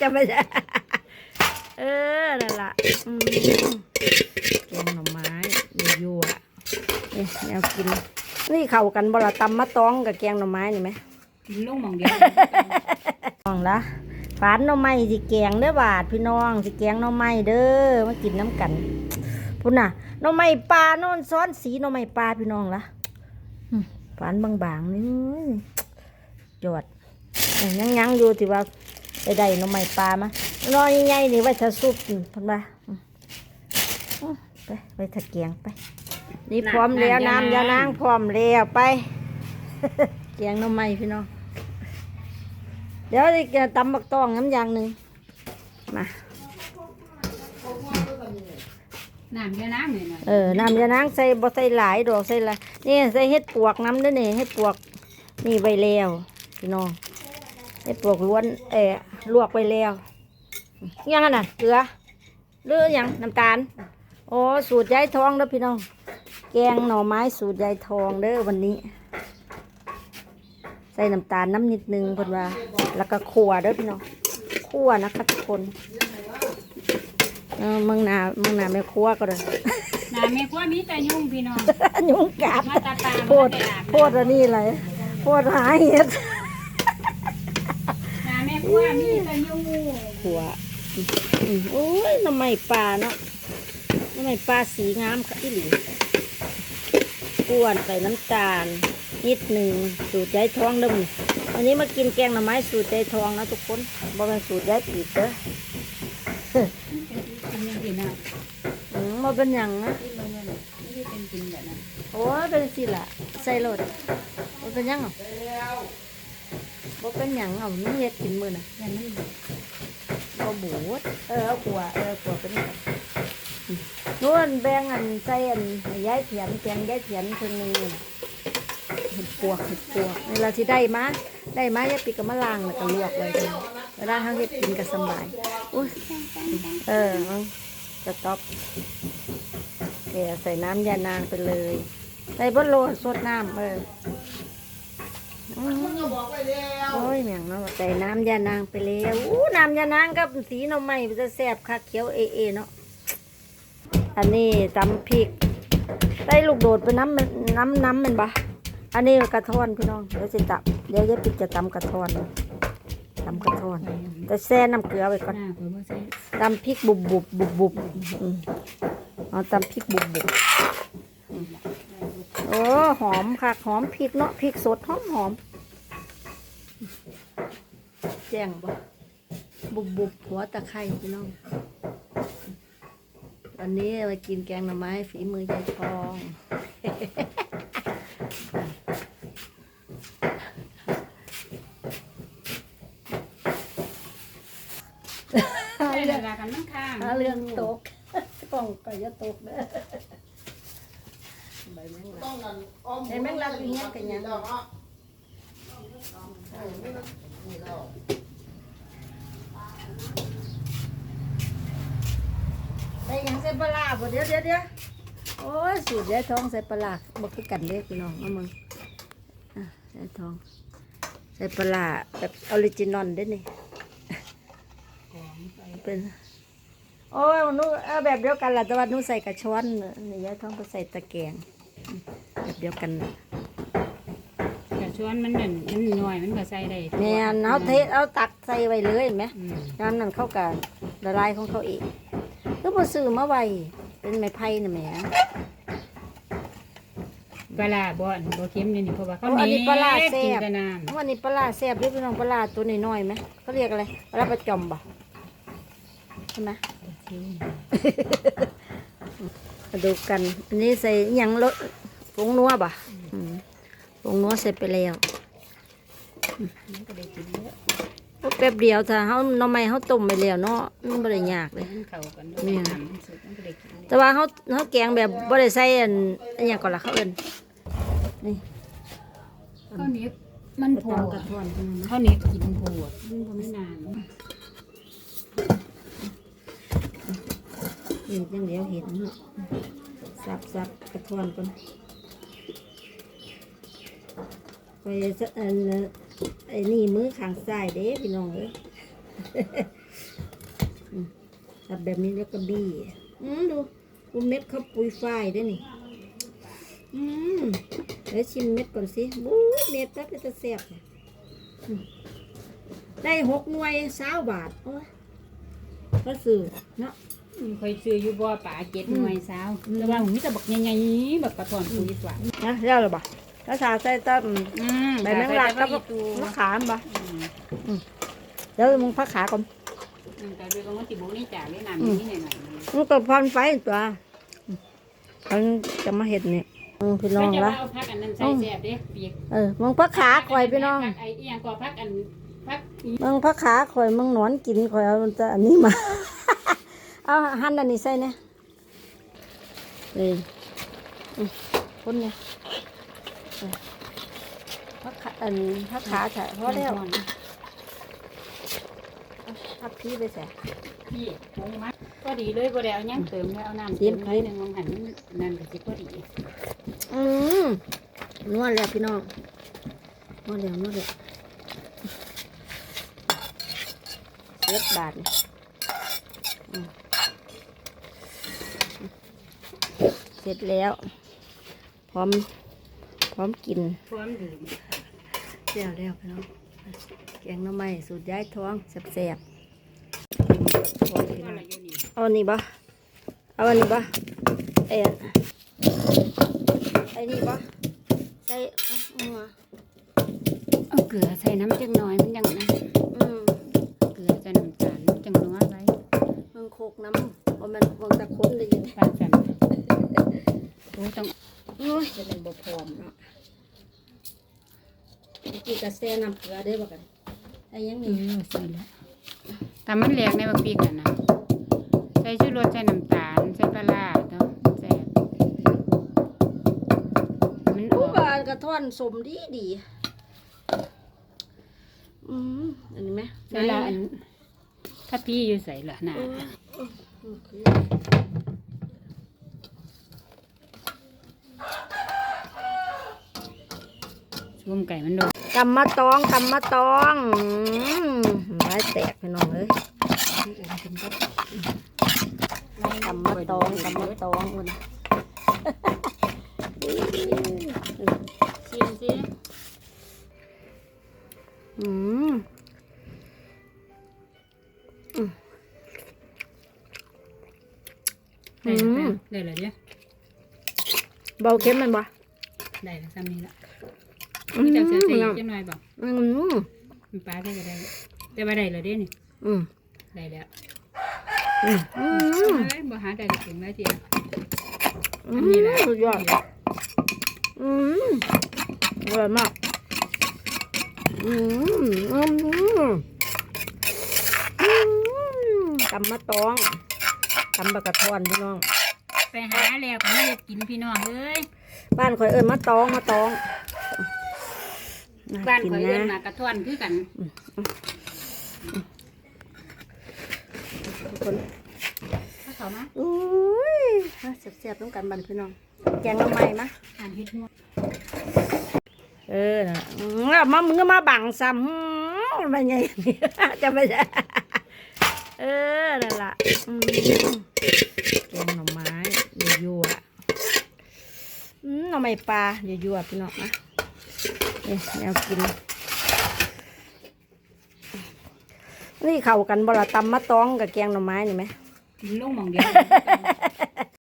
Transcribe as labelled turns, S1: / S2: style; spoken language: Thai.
S1: จะไม่ใช่ เออ นั่นล่ะอืมแกงหน่อไม้ยั่วๆเนี่ยแนวกิน นี่เข้ากันบ่ละตำมะตองกับแกงหน่อไม้นี่ไหม
S2: กินลุงหมองเดียว
S1: น้องละฝานหน่อไม้สิแกงเด้อบาดพี่น้องสิแกงหน่อไม้เด้อมากินน้ำกันพุ่นน่ะหน่อไม้ปลาโนอนซ้อนสีหน่อไม้ปลาพี่น้องละอืมฝานบางๆนี่จอดยังยังๆอยู่ที่ว่า ไปได้หน่อไม้ปลามาหน้อยใหญ่ๆนี่ไว้ถ้าซุปกินเพุ่นว่าอืมอืมไปไปถ้าแกงไป นี่พร้อมแล้วน้ำยานางพร้อมแล้วไปแกงหน่อไม้พี่น้องเดี๋ยวจะตำบักตองน้ำอย่างหนึ่งมา
S2: น้ำเยอะน้ำเลยนะ
S1: เออ น้ำยานางใส่บ่ใส่หลายดอกใส่ละนี่ใส่เห็ดปวกน้ำเด้วยนี่เห็ดปวก นี่ใบแล้วพี่น้อง เห็ดปวกล้วนเออลวกใบแล้วยังไงน่ะเกลือหรือหยังน้ำตาลโอ้สูตรยายทองเด้อพี่น้อง แกงหน่อไม้สูตรยายทองเด้อวันนี้ ใส่น้ำตาลน้ำนิดนึงเพิ่นว่า แล้วก็ขั่วเด้อพี่น้องขั่วนะคะทุกคนเออมึงหนามึงหนาไม่ขั่วก็เลย
S2: น้ำไม่กลัวมีแต่ยุ่งพี่น้อง
S1: ยุงกัด
S2: มาตาตา
S1: โพดโพดอันนี้เลยโพดหาเห็ด
S2: น้ำไม่กลัวมีแต่ยุ่ง
S1: ขั่วอืมโอ้ยน้ำไม้ปลาเนาะน้ำไม้ปลาสีงามค่ะอีหลีก้วนใส่น้ำตาล นิดหนึ่งสูตรยายทองเด้อมอวันนี้มากินแกงหน่อไม้สูตรยายทองนะทุกคนบ่เป็นสูตรยายปีดเด้อ
S2: กินยังกินอะ
S1: อืมบ่เป็นหยังนะ
S2: กินเลยนะไม่ได้เป็นกินแบบนั้น
S1: โอ้ยเป็นสิล่ะใส่รถบ่เป็นหยังหรอ บ่เป็นหยังเอานี่เฮ็ดกินมื้อน่ะ
S2: ยันมัน
S1: เอาบูดเออเอาขัวเออขัวเป็นแบบนู่นแบ่งอันใส่อันให้ยายเถียนแกงยายเถียนเพิ่นนึงนี่น่ะเห็ดปวกเห็ดปวกเวลาที่ได้มาได้มายายปีก็มาล้างแล้วก็ลวกไว้เนาะเวลาเฮาเฮ็ดกินก็สำบายอุ้ยเออเอาจะต๊อปเดี๋ยวใส่น้ำยานางไปเลยใส่บนโลดสดน้ำเออ อืมโอ้ยแมงเนาะใส่น้ำยานางไปแล้วอู้น้ำยานางกับสีหน่อไม้มันจะแซ่บคักเขียวเอเอเนาะอันนี้ตำพริกได้ลูกโดดไปน้ำมันน้ำน้ำมันปะอันนี้กระท้อนพี่น้องเดี๋ยวจะตับเดี๋ยวยายปิดจะตำกระท้อนตำกระท้อนแต่แช่น้ำเกลือไว้ก่อนตำพริกบุบบุบบุบบุบอืมเอาตำพริกบุบบุบ อืมโอ้หอมค่ะหอมพริกเนาะพริกสดหอมหอม แจ้งบ่บุบบุบหัวตะไคร้พี่น้องวันนี้มากินแกงหน่อไม้ฝีมือยายทอง
S2: ใส่เวลากันมันข้าง
S1: หาเรื่องตกกล่องก็อย่าตกเด้อ ใบแมงลักใบแมงลักอีเงี้ยกันยังใส่หยังใส่ปลาร้าบ่เดี๋ยวเดี๋ยวเดี๋ยวโอ้ยสูตรยายทองใส่ปลาร้าบ่คือกันเด้พี่น้องเอามึงอะยายทอง ใส่ปลาร้าแบบออริจินอลเด้นี่เป็นโอ้ยหนูเอาแบบเดียวกันแหละแต่ว่าหนูใส่กระชอนนี่ยายท้องก็ใส่ตะแกรง แบบเดียวกันน่ะ
S2: แต่ชวนมันนั่นมันหน่อยมันก็ใส่ได้
S1: แม่นเอาเทเอาตักใส่ไว้เลยเห็นไหม
S2: อืม
S1: น้ำนั่นเข้ากันละลายของเขาเองก็มาซื้อมาไว้เป็นไม้ไผ่น่ะแหม่
S2: ปลาร้าบ่อนบ่เค็มเลยนี่เพราะว่าเขา
S1: โอ้อันนี้ปลาร้าแซ่
S2: กิน
S1: บ
S2: แต่น้
S1: วันนี้ปลาร้าแซ่บเรียกพี่น้องปลาร้าตัวน้อยๆไหมเขาเรียกอะไรปลาร้าประจอมบ่ใช่ไหมำมาดูกัน อันนี้ใส่อิหยังรสผ งนัวบ่ะอืมผงนัวใส่ไปแล้ว
S2: มันก็ได้กินเยอะ
S1: โอ้แป๊บเดียวถ้าเฮาหน่อไม้เฮาต้มไปแล้วเนาะมันบ่ได้ยากเลย
S2: มันเข้ากันด้วย
S1: แม่น
S2: น้ำมันสุกมันก็ได้กินเลย
S1: แต่ว่าเฮาเฮาแกงแบบบ่ได้ใส่อันอันหยังก่อนล่ะเขาเอิ้นนี่
S2: ข้าวเหนียวมันโผล่
S1: กระท้อนขึ้นมา
S2: ข้าวเหนียวกินโผล่มันบ่ไม่นาน
S1: นี่จังเดียวเห็นเนาะสับสับกระท้อนก่อน ไปซะอันไอ้นี่มือข้างซ้ายเด้พี่น้องเอ้ยอืมสับแบบนี้แล้วก็บี้อืมดูดูเม็ดเขาปุยฝ้ายด้วยนี่อืมเดี๋ยวชิมเม็ดก่อนสิบู๊ยเม็ดแป๊บเดียวจะแซ่บเนี่ยอืมได้หกหน่วยสาวบาทโอ้ยก็ซื้อเนาะ
S2: อืมเคยซื้ออยู่บ่ป่าเจ็ดหน่วยสาว
S1: อืม
S2: แต่ว่าผมมีแต่บักใหญ่ๆบักกระท่อนปุ๋ยฝา
S1: นะเรียกอะ ไรบ่ถ้าชาใส่ต้ม
S2: อืม
S1: ใบแมงลัก
S2: ก็
S1: แล้วก็
S2: ตู
S1: มะขามบ่
S2: อืม
S1: เดี๋ยวมึงพักขาก่อน
S2: อืมแต่เรื่องของติบุกนี่จ่าเล่นน้ำ
S1: อืม
S2: นี่หน่อยๆมัน
S1: มึงก็พันไฟตัวอืมเขาจะมาเห็ดนี่อืมพี่น้อง
S2: ก็จะ
S1: ละ
S2: ว่าเอาพักอันนั้นใส่แซ่บเด้เปียก
S1: เออมึงพักขาคอยพี่น้อง
S2: พักไอ้เอียงก็พักอันพักอี
S1: มึงพักขาคอยมึงหนอนกินคอยเอาแต่อันนี้มาเอาหั่นอันนี้ใส่เนี่ยเลยอืมคนเนี่ยเออพักขา อันพักขาใส่พอแล้วพักพี่ไปใส่
S2: พี่ผงมัดก็ดีเลยบ่ได้เอาหยังเติมแล้วเอาน้ำ
S1: เตรี
S2: เติ
S1: ยม
S2: มหน่อยหนึงมองหันนั่นก็สิพอดี
S1: อืมนวดแล้วพี่น้องนวดแล้วนวดแล้วเสียบบาทนี่อืมเสร็จแล้ว พร้อม พร้อมกิน
S2: พร้อมดื่ม
S1: เรียวเรียวพี่น้องแกงหน้ำไม้สูตรย้ายท้องแซ่บๆพร้อมพี่
S2: ก็
S1: น้อง
S2: ละอยู่นี่
S1: เอาอันนี้บ่เอาอันนี้บ่เอ็นไอ้นี่บ่ใส่อืม
S2: เอาเกลือใส่น้ำจังน้อยมันจังนะ
S1: อืม
S2: เกลือใส่น้ำตาลมันจังนัวไว้
S1: มึงโคกน้ำบ่แมันวางตะคนเลยยิน
S2: ปานกันโอ้ต้อง
S1: โอ้ยจะเป็นบ่พร้อมเนาะ เมื่อกี้ก็แซ่น้ำเกลือได้บ่กันไอ้ยัง
S2: เอ
S1: นี่
S2: อใส่แล้วแต่มันแหลกในบักปีกันนะใส่ชูรสใส่น้ำตาลใส่ปลาร้าเนาะแซ่บมันอ
S1: ผู้
S2: อก
S1: บานกระท่อนสมดีดีอืมอันนี้ไหม
S2: เวลาอันถ้าพี่อยู่ใส่ละน่ะ
S1: เออเออโอเค
S2: ช่วมไก่มันโดน
S1: กำมาตองกำมาตองอืมไม้แตกพี่น้องเอ้ยกำมาตองกำมาตองอุ่น
S2: ชิมสิ
S1: อืม
S2: ได้แล้ว
S1: อืม
S2: ได้แล้วเนี่ย
S1: เบาเค็มแมันบ่
S2: ได้แล้วซ้ำนี้ละ
S1: อื
S2: มี
S1: ม
S2: แต่เสียสีจังหน่อยบอก
S1: อืม
S2: มันปลาได้ก็ได้แต่ว่าได้แล้วเด้นี่
S1: อืม
S2: ได้แล้ว
S1: อืมอืม
S2: เอ้ยบ่หาได้ก็ถึงแล้วที
S1: อื
S2: อัน
S1: ม
S2: นี้แหละ
S1: สุดยอดอืมอร่อยมากอืมอืมอืมกำมาตองกำบะกระท้อนพี่น้อง
S2: ไปหาแล้วก็ไม่ได้กินพี่น้องเอ้ย
S1: บ้านข่อยเอิญมาตองมาตองน่
S2: บ้าน
S1: กิ
S2: ข่อยเอิ้น
S1: นะ
S2: มากระท่อนคือกัน
S1: ทุกคน
S2: ถ้าเขามา
S1: อุ้ยเสียบๆต้องกันบันพี่น้องแกงละไม้มะ
S2: อ่านเฮ็ดหัว
S1: เออน่ะอืมแล้วมามึงก็มาบังซ้ำหืมมันไงจะไม่ใช่เออนั่นล่ะอืมแกงหน่อไม้ยั่วๆอืมหน่อไม้ปลายั่วๆพี่น้องนะ นี่แนวกิน นี่เข้ากันบ่ละตำมะตองกับแกงหน่อไม้นี่ไหม กิน
S2: ลงหมองเดียว